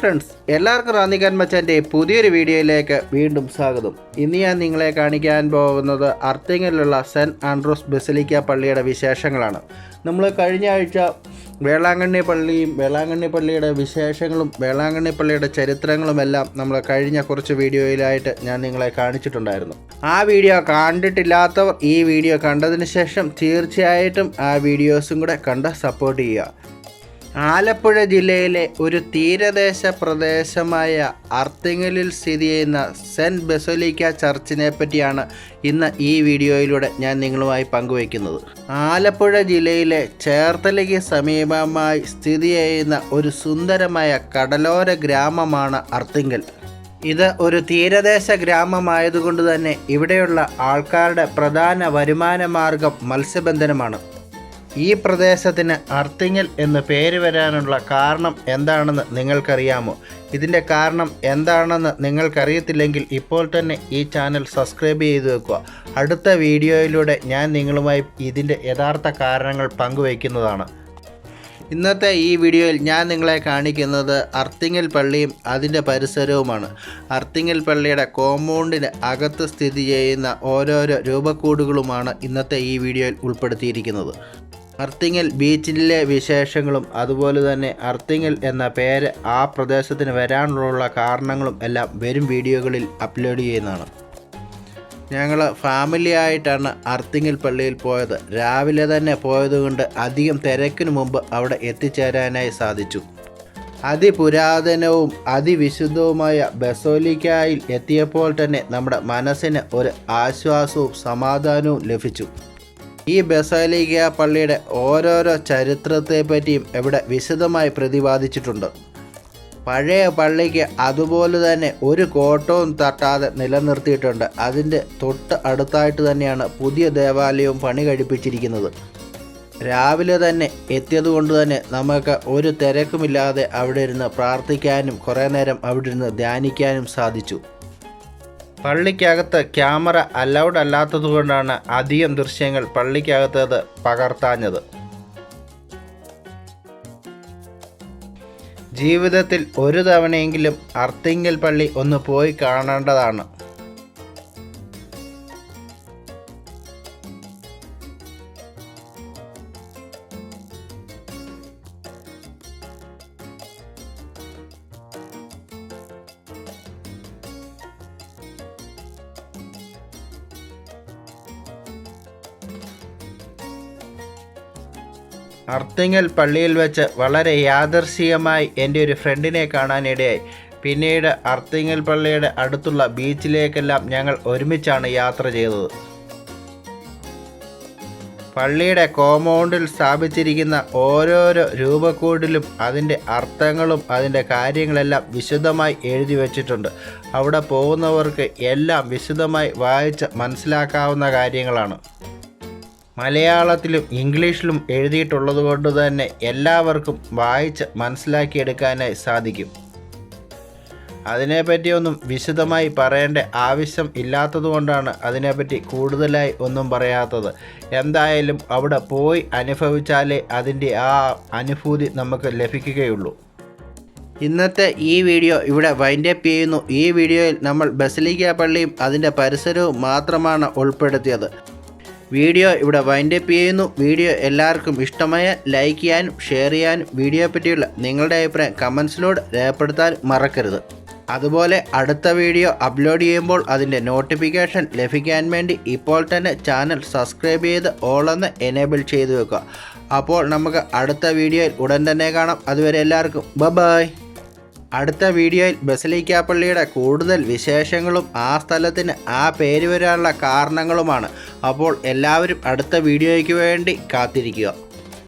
Friends എല്ലാവർക്കും റാന്നിക്കാൻ മച്ചാന്റെ പുതിയൊരു വീഡിയോയിലേക്ക് വീണ്ടും സ്വാഗതം. ഇന്ന് ഞാൻ നിങ്ങളെ കാണിക്കാൻ പോകുന്നത് അർത്തിങ്ങലിലുള്ള സെന്റ് ആൻഡ്രോസ് ബസിലിക്ക പള്ളിയുടെ വിശേഷങ്ങളാണ്. നമ്മൾ കഴിഞ്ഞ ആഴ്ച വേളാങ്കണ്ണി പള്ളിയും വേളാങ്കണ്ണി പള്ളിയുടെ വിശേഷങ്ങളും വേളാങ്കണ്ണി പള്ളിയുടെ ചരിത്രങ്ങളുമെല്ലാം നമ്മൾ കഴിഞ്ഞ കുറച്ച് വീഡിയോയിലായിട്ട് ഞാൻ നിങ്ങളെ കാണിച്ചിട്ടുണ്ടായിരുന്നു. ആ വീഡിയോ കണ്ടിട്ടില്ലാത്തവർ ഈ വീഡിയോ കണ്ടതിന് ശേഷം തീർച്ചയായിട്ടും ആ വീഡിയോസും കൂടെ കണ്ട് സപ്പോർട്ട് ചെയ്യുക. ആലപ്പുഴ ജില്ലയിലെ ഒരു തീരദേശ പ്രദേശമായ അർത്തിങ്ങലിൽ സ്ഥിതി ചെയ്യുന്ന സെന്റ് ബെസോലിക്ക ചർച്ചിനെ പറ്റിയാണ് ഇന്ന് ഈ വീഡിയോയിലൂടെ ഞാൻ നിങ്ങളുമായി പങ്കുവയ്ക്കുന്നത്. ആലപ്പുഴ ജില്ലയിലെ ചേർത്തലയ്ക്ക് സമീപമായി സ്ഥിതി ചെയ്യുന്ന ഒരു സുന്ദരമായ കടലോര ഗ്രാമമാണ് അർത്തിങ്കൽ ഇത് ഒരു തീരദേശ ഗ്രാമമായതുകൊണ്ട് തന്നെ ഇവിടെയുള്ള ആൾക്കാരുടെ പ്രധാന വരുമാന മാർഗം മത്സ്യബന്ധനമാണ്. ഈ പ്രദേശത്തിന് അർത്തിങ്ങൽ എന്ന് പേര് വരാനുള്ള കാരണം എന്താണെന്ന് നിങ്ങൾക്കറിയാമോ? ഇതിന്റെ കാരണം എന്താണെന്ന് നിങ്ങൾക്കറിയത്തില്ലെങ്കിൽ ഇപ്പോൾ തന്നെ ഈ ചാനൽ സബ്സ്ക്രൈബ് ചെയ്തു വെക്കുക. അടുത്ത വീഡിയോയിലൂടെ ഞാൻ നിങ്ങളുമായി ഇതിന്റെ യഥാർത്ഥ കാരണങ്ങൾ പങ്കുവയ്ക്കുന്നതാണ്. ഇന്നത്തെ ഈ വീഡിയോയിൽ ഞാൻ നിങ്ങളെ കാണിക്കുന്നത് അർത്തിങ്ങൽ പള്ളിയും അതിന്റെ പരിസരവുമാണ്. അർത്തിങ്ങൽ പള്ളിയുടെ കോമ്പൗണ്ടിന് അകത്ത് സ്ഥിതി ചെയ്യുന്ന ഓരോരോ രൂപക്കൂടുകളുമാണ് ഇന്നത്തെ ഈ വീഡിയോയിൽ ഉൾപ്പെടുത്തിയിരിക്കുന്നത്. അർത്തിങ്ങൽ ബീച്ചിലെ വിശേഷങ്ങളും അതുപോലെ തന്നെ അർത്തിങ്ങൽ എന്ന പേര് ആ പ്രദേശത്തിന് വരാനുള്ള കാരണങ്ങളും എല്ലാം വരും വീഡിയോകളിൽ അപ്ലോഡ് ചെയ്യുന്നതാണ്. ഞങ്ങൾ ഫാമിലി ആയിട്ടാണ് അർത്തിങ്ങൽ പള്ളിയിൽ പോയത്. രാവിലെ തന്നെ പോയതുകൊണ്ട് അധികം തിരക്കിനു മുമ്പ് അവിടെ എത്തിച്ചേരാനായി സാധിച്ചു. അതിപുരാതനവും അതിവിശുദ്ധവുമായ ബസോലിക്കായിൽ എത്തിയപ്പോൾ തന്നെ നമ്മുടെ മനസ്സിന് ഒരു ആശ്വാസവും സമാധാനവും ലഭിച്ചു. ഈ ബസാലിക പള്ളിയുടെ ഓരോരോ ചരിത്രത്തെ പറ്റിയും ഇവിടെ വിശദമായി പ്രതിപാദിച്ചിട്ടുണ്ട്. പഴയ പള്ളിക്ക് അതുപോലെ തന്നെ ഒരു കോട്ടവും തട്ടാതെ നിലനിർത്തിയിട്ടുണ്ട്. അതിന്റെ തൊട്ട് അടുത്തായിട്ട് തന്നെയാണ് പുതിയ ദേവാലയവും പണി കഴിപ്പിച്ചിരിക്കുന്നത്. രാവിലെ തന്നെ എത്തിയതുകൊണ്ട് തന്നെ നമുക്ക് ഒരു തിരക്കുമില്ലാതെ അവിടെ ഇരുന്ന് പ്രാർത്ഥിക്കാനും കുറേ നേരം അവിടെ ഇരുന്ന് ധ്യാനിക്കാനും സാധിച്ചു. പള്ളിക്കകത്ത് ക്യാമറ അലൗഡ് അല്ലാത്തതുകൊണ്ടാണ് അധികം ദൃശ്യങ്ങൾ പള്ളിക്കകത്തത് പകർത്താഞ്ഞത്. ജീവിതത്തിൽ ഒരു തവണയെങ്കിലും അർത്തിങ്കൽ പള്ളി ഒന്ന് പോയി കാണേണ്ടതാണ്. അർത്തിങ്ങൽ പള്ളിയിൽ വെച്ച് വളരെ യാദർശികമായി എന്റെ ഒരു ഫ്രണ്ടിനെ കാണാനിടയായി. പിന്നീട് അർത്തിങ്ങൽ പള്ളിയുടെ അടുത്തുള്ള ബീച്ചിലേക്കെല്ലാം ഞങ്ങൾ ഒരുമിച്ചാണ് യാത്ര ചെയ്തത്. പള്ളിയുടെ കോമ്പൗണ്ടിൽ സ്ഥാപിച്ചിരിക്കുന്ന ഓരോരോ രൂപക്കൂടിലും അതിന്റെ അർത്ഥങ്ങളും അതിന്റെ കാര്യങ്ങളെല്ലാം വിശദമായി എഴുതി വച്ചിട്ടുണ്ട്. അവിടെ പോകുന്നവർക്ക് എല്ലാം വിശദമായി വായിച്ച് മനസ്സിലാക്കാവുന്ന കാര്യങ്ങളാണ്. മലയാളത്തിലും ഇംഗ്ലീഷിലും എഴുതിയിട്ടുള്ളത് കൊണ്ട് തന്നെ എല്ലാവർക്കും വായിച്ച് മനസ്സിലാക്കിയെടുക്കാനായി സാധിക്കും. അതിനെപ്പറ്റിയൊന്നും വിശദമായി പറയേണ്ട ആവശ്യം ഇല്ലാത്തതുകൊണ്ടാണ് അതിനെപ്പറ്റി കൂടുതലായി ഒന്നും പറയാത്തത്. എന്തായാലും അവിടെ പോയി അനുഭവിച്ചാലേ അതിന്റെ ആ അനുഭൂതി നമുക്ക് ലഭിക്കുകയുള്ളൂ. ഇന്നത്തെ ഈ വീഡിയോ ഇവിടെ വൈൻഡപ്പ് ചെയ്യുന്നു. ഈ വീഡിയോയിൽ നമ്മൾ ബസലിക്ക പള്ളിയും അതിന്റെ പരിസരവും മാത്രമാണ് ഉൾപ്പെടുത്തിയത്. വീഡിയോ ഇവിടെ വൈൻഡപ്പ് ചെയ്യുന്നു. വീഡിയോ എല്ലാവർക്കും ഇഷ്ടമായ ലൈക്ക് ചെയ്യാനും ഷെയർ ചെയ്യാനും വീഡിയോയെ പറ്റിയുള്ള നിങ്ങളുടെ അഭിപ്രായം കമൻസിലൂടെ രേഖപ്പെടുത്താൻ മറക്കരുത്. അതുപോലെ അടുത്ത വീഡിയോ അപ്ലോഡ് ചെയ്യുമ്പോൾ അതിന്റെ നോട്ടിഫിക്കേഷൻ ലഭിക്കാൻ വേണ്ടി ഇപ്പോൾ തന്നെ ചാനൽ സബ്സ്ക്രൈബ് ചെയ്ത് ഓളെന്ന് എനേബിൾ ചെയ്തു വെക്കുക. അപ്പോൾ നമുക്ക് അടുത്ത വീഡിയോയിൽ ഉടൻ തന്നെ കാണാം. അതുവരെ എല്ലാവർക്കും ബ ബായ് അടുത്ത വീഡിയോയിൽ ബസലിക്ക പള്ളിയുടെ കൂടുതൽ വിശേഷങ്ങളും ആ സ്ഥലത്തിന് ആ പേര് വരാനുള്ള കാരണങ്ങളുമാണ്. അപ്പോൾ എല്ലാവരും അടുത്ത വീഡിയോയ്ക്ക് വേണ്ടി കാത്തിരിക്കുക.